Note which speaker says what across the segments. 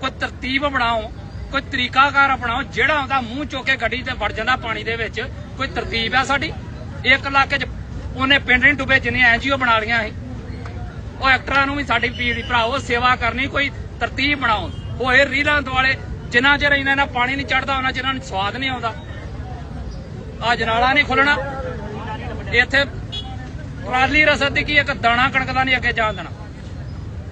Speaker 1: ਕੋਈ ਤਰਤੀਬ ਬਣਾਓ, ਕੋਈ ਤਰੀਕਾਕਾਰ ਅਪਣਾਓ ਜਿਹੜਾ ਆਉਂਦਾ ਮੂੰਹ ਚੋਕੇ ਗੱਡੀ ਤੇ ਵੜ ਜਾਂਦਾ ਪਾਣੀ ਦੇ ਵਿੱਚ, ਕੋਈ ਤਰਤੀਬ ਆ ਸਾਡੀ? ਇੱਕ ਇਲਾਕੇ 'ਚ ਉਹਨੇ ਪਿੰਡ ਨਹੀਂ ਡੁੱਬੇ ਜਿੰਨੇ ਐਨਜੀਓ ਬਣਾ ਲਈਆਂ ਸੀ। ਉਹ ਐਕਟਰਾਂ ਨੂੰ ਵੀ ਸਾਡੀ ਪੀੜੀ ਭਰਾਓ ਸੇਵਾ ਕਰਨੀ, ਕੋਈ ਤਰਤੀਬ ਬਣਾਓ। ਹੋਏ ਰੀਲਾਂ ਦੁਆਲੇ, ਜਿੰਨਾ ਚਿਰ ਇਹਨਾਂ ਨਾਲ ਪਾਣੀ ਨਹੀਂ ਚੜਦਾ, ਉਹਨਾਂ ਚਿਰ ਇਹਨਾਂ ਨੂੰ ਸਵਾਦ ਨਹੀਂ ਆਉਂਦਾ। ਆ ਜਨਾਲਾ ਨਹੀਂ ਖੁੱਲਣਾ। ਇੱਥੇ ਟਰਾਲੀ ਰਸਦ ਦੀ ਕੀ ਇੱਕ ਦਾਣਾ ਕਣਕ ਦਾ ਨਹੀਂ ਅੱਗੇ ਜਾਣ ਦੇਣਾ।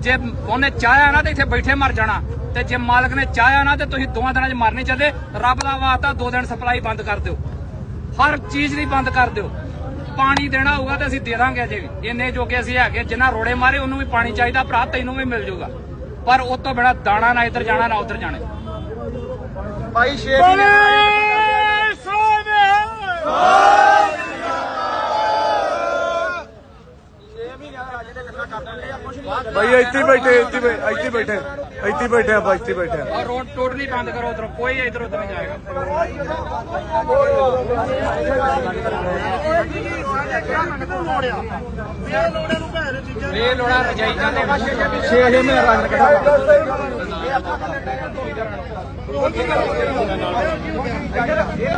Speaker 1: ਜੇ ਉਹਨੇ ਚਾਹਿਆ ਨਾ ਤੇ ਇੱਥੇ ਬੈਠੇ ਮਰ ਜਾਣਾ। ਤੇ ਜੇ ਮਾਲਕ ਨੇ ਚਾਹਿਆ ਨਾ ਤੇ ਤੁਸੀਂ ਦੋਵਾਂ ਦਿਨਾਂ 'ਚ ਮਰ ਨਹੀਂ ਚੱਲੇ ਰੱਬ ਦਾ ਵਾਸਤਾ ਦੋ ਦਿਨ ਸਪਲਾਈ ਬੰਦ ਕਰ ਦਿਓ। ਹਰ ਚੀਜ਼ ਦੀ ਬੰਦ ਕਰ ਦਿਓ। ਪਾਣੀ ਦੇਣਾ ਹੋਊਗਾ ਤੇ ਅਸੀਂ ਦੇ ਦਾਂਗੇ ਅਜੇ ਵੀ। ਇੰਨੇ ਜੋਗੇ ਅਸੀਂ ਹੈਗੇ ਜਿੰਨਾ ਰੋੜੇ ਮਾਰੇ ਉਹਨੂੰ ਵੀ ਪਾਣੀ ਚਾਹੀਦਾ ਭਰਾ ਤੈਨੂੰ ਵੀ ਮਿਲ ਜਾਊਗਾ। ਪਰ ਉਹ ਤੋਂ ਬਿਨਾ ਦਾਣਾ ਨਾ ਇੱਧਰ ਜਾਣਾ ਨਾ ਉੱਧਰ ਜਾਣਾ।
Speaker 2: ਭਾਈ ਸ਼ੇਖ ਜੀ ਨੇ
Speaker 3: ਭਾਈ ਇੱਥੇ ਹੀ ਬੈਠੇ ਇੱਥੇ ਹੀ ਬੈ- ਇੱਥੇ ਹੀ ਬੈਠੇ ਇੱਥੇ ਹੀ ਬੈਠੇ ਆਪਾਂ ਇੱਥੇ ਹੀ ਬੈਠੇ
Speaker 1: ਔਰ ਰੋਡ ਟੋਟਲੀ ਬੰਦ ਕਰੋ ਉਧਰੋਂ ਕੋਈ ਇੱਧਰ ਉੱਧਰ ਨਹੀਂ ਜਾਏਗਾ ਇਹ